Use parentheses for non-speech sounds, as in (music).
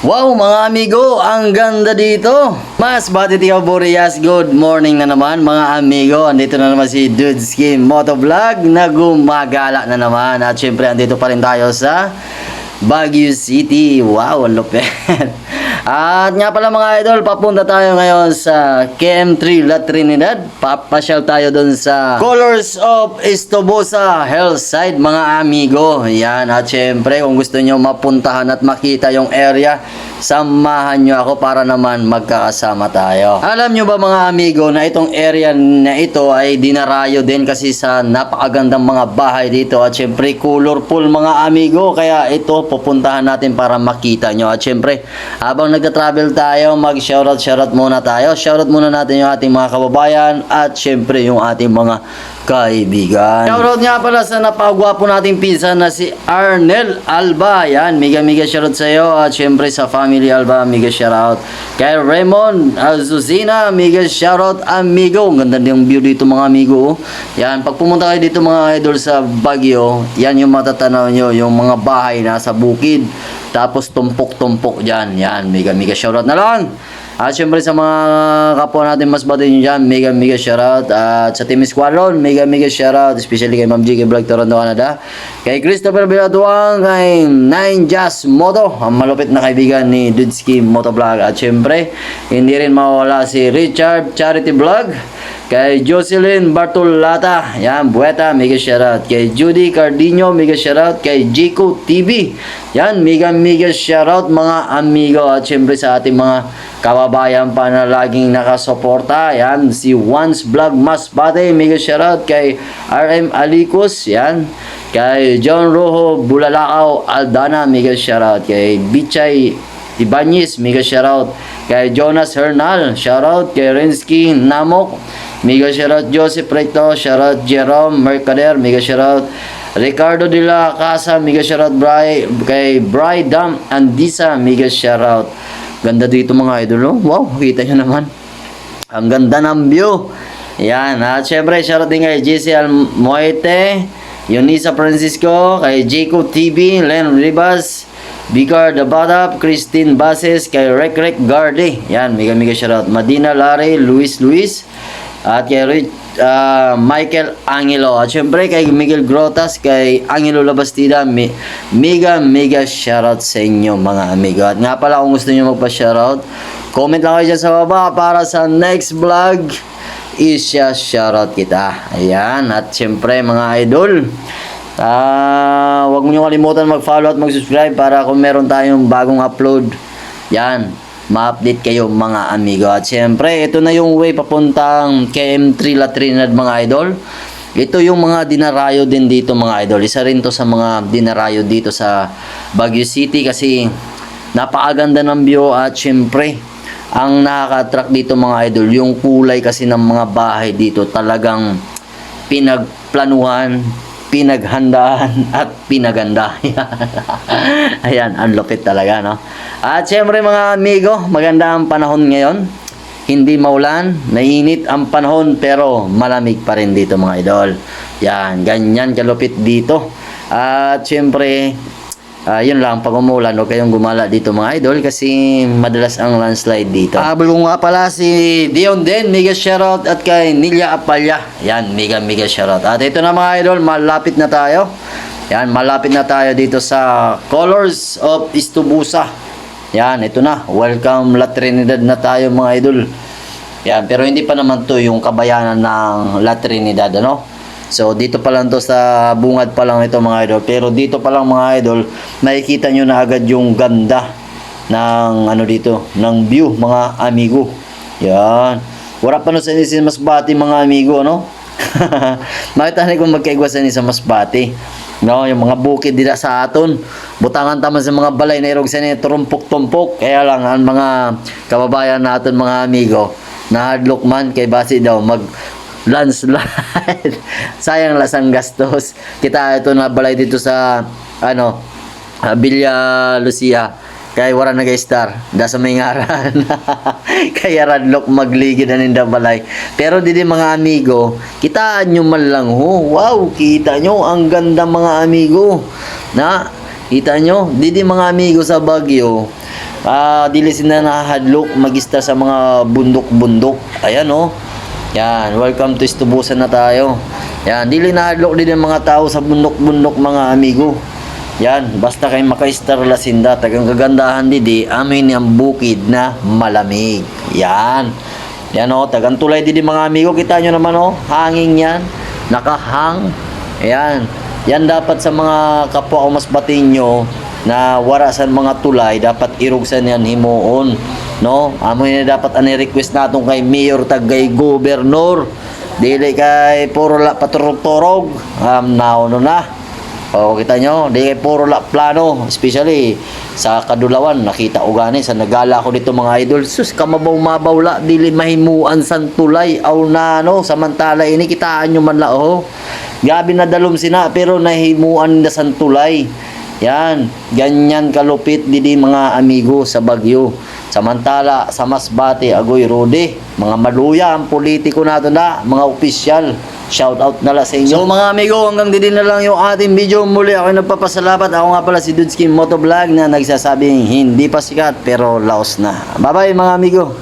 Wow mga amigo, ang ganda dito. Mas Batitiyaw Boreas, good morning na naman mga amigo. Andito na naman si Dudeski Motovlog na gumagala na naman. At syempre andito pa rin tayo sa Baguio City. Wow, ang. (laughs) At nga pala mga idol, papunta tayo ngayon sa KM3 La Trinidad. Papasyal tayo dun sa Colors of Estobosa Hillside mga amigo. Yan, at syempre kung gusto nyo mapuntahan at makita yung area, samahan nyo ako para naman magkakasama tayo. Alam nyo ba mga amigo na itong area na ito ay dinarayo din kasi sa napakagandang mga bahay dito. At syempre colorful mga amigo. Kaya ito pupuntahan natin para makita nyo. At syempre habang nagta-travel tayo mag shoutout shoutout muna tayo. Shoutout muna natin yung ating mga kababayan at syempre yung ating mga kaibigan. Shoutout nga pala sa napagwapo nating pinsan na si Arnel Alba. Yan, mega mega shoutout sa iyo at syempre sa family Alba, mega shoutout. Kay Raymond Azuzina, mega shoutout amigo. Ang ganda ng view dito mga amigo. Yan, pag pumunta kayo dito mga idol sa Baguio, yan yung matatanaw nyo, yung mga bahay nasa bukid. Tapos tumpok-tumpok dyan. Yan, mega mega shoutout na lang. At syempre sa mga kapwa natin mas bati nyo dyan, mega mega shoutout. At sa Team Squadron, mega mega shoutout. Especially kay Ma'am G, kay Vlog Toronto, Canada. Kay Christopher Bilatuang, kay Nine Jazz Moto, ang malupit na kaibigan ni Dudski Motovlog. At syempre, hindi rin mawala si Richard Charity Vlog. Kay Jocelyn Bartolata, yan, Bueta, mega shoutout. Kay Judy Cardino, mega shoutout. Kay Jico TV, yan, mega mega shoutout mga amigo. At syempre sa ating mga kababayan pa na laging nakasuporta, yan, si Once Vlog Masbate, mega shoutout. Kay RM Alicos, yan. Kay John Rojo Bulalakaw Aldana, mega shoutout. Kay Bichay Ibanez, mega shoutout. Kay Jonas Hernal, shoutout. Kay Rensky Namok, mega shoutout. Joseph Recto, shoutout. Jerome Mercader, mega shoutout. Ricardo de la Casa, mega shoutout. Bry, kay Bry Dam Andisa, mega shoutout. Ganda dito mga idol, no? Wow, kita nyo naman. Ang ganda ng view. Yan. At syempre, shoutout din kay JC Almoite, Yunisa Francisco, kay Jacob TV, Len Ribas, Vicar Dabatap, Christine Bases, kay Rek Rek Garde. Yan, mega mega shoutout. Madina Lare, Luis Luis, at kay Rich, ah, Michael Angelo. At syempre kay Miguel Grotas, kay Angelo Labastida, mi- mega mega shoutout sa inyo mga amigo. At nga pala kung gusto niyo magpa-shoutout, comment lang kayo dyan sa baba para sa next vlog isya shoutout kita. Ayan, at syempre mga idol, ah, huwag mo niyo kalimutan mag-follow at mag-subscribe para kung meron tayong bagong upload, yan, ma-update kayo mga amigo. At syempre, ito na yung way papuntang KM3 La Trinidad mga idol. Ito yung mga dinarayo din dito mga idol. Isa rin to sa mga dinarayo dito sa Baguio City kasi napakaganda ng view at syempre ang nakaka-attract dito mga idol yung kulay kasi ng mga bahay dito talagang pinagplanuhan pinaghandaan at pinaganda. (laughs) Ayan, ang lupit talaga, no? At syempre mga amigo, maganda ang panahon ngayon. Hindi maulan, mainit ang panahon pero malamig pa rin dito mga idol. Yan, ganyan kalupit dito. At syempre, ah, yun lang, pag umulan, huwag kayong gumala dito mga idol kasi madalas ang landslide dito. Habol ko nga pala si Dion Den, mega shoutout at kay Nilia Apalya. Yan, mega mega shoutout. At ito na mga idol, malapit na tayo. Yan, malapit na tayo dito sa Colors of Istubusa. Yan, ito na. Welcome La Trinidad na tayo mga idol. Yan, pero hindi pa naman to yung kabayanan ng La Trinidad, ano? So, dito pa lang to sa bungad pa lang ito mga idol. Pero dito pa lang mga idol, nakikita nyo na agad yung ganda ng ano dito, ng view mga amigo. Yan. Wala pa no sa inis mas bati mga amigo, no? (laughs) Makita ni kung magkaigwa sa inis mas bati. No, yung mga bukid dila sa aton. Butangan taman sa mga balay na irog sa ni turumpok-tumpok. Kaya lang ang mga kababayan natin mga amigo na hardlock man kay basi daw mag landslide. (laughs) Sayang lasang gastos. Kita ito na balay dito sa ano, uh, Villa Lucia. Kaya wala na star da sa may ngaran. (laughs) Kaya radlock magligid na ninda balay. Pero didi mga amigo, kitaan nyo man lang ho. Wow, kita nyo ang ganda mga amigo. Na, kita nyo, didi mga amigo sa Baguio. Ah, dili sila nahadlok magista sa mga bundok-bundok. Ayan oh. Yan, welcome to Istubusan na tayo. Yan, dili nahadlok din ang mga tao sa bundok-bundok mga amigo. Yan, basta kay maka-star lasinda, tagang kagandahan didi, amin ang bukid na malamig. Yan. Yan oh, tagang tulay didi mga amigo, kita nyo naman oh, hanging yan, nakahang. Ayan. Yan dapat sa mga kapwa o mas batinyo na wara sa mga tulay, dapat irugsan yan himuon. No? Amo yun dapat ani request natong kay mayor tag kay gobernador. Dili kay puro la paturog-turog. Um, now no na. O kita nyo, di kay puro la plano, especially sa kadulawan, nakita ko gani sa nagala ko dito mga idol. Sus, kamabaw-mabaw la, dili mahimuan san tulay aw na no, samantala ini kitaan nyo man la oh. Gabi na dalom sina pero nahimuan na san tulay. Yan, ganyan kalupit didi mga amigo sa Bagyo. Samantala sa Masbate, Agoy Rode, mga maluya ang politiko nato na, mga opisyal. Shout out na lang sa inyo. So mga amigo, hanggang didi na lang yung ating video. Muli ako nagpapasalamat. Ako nga pala si Dudskin Motovlog na nagsasabing hindi pa sikat pero laos na. Bye bye mga amigo.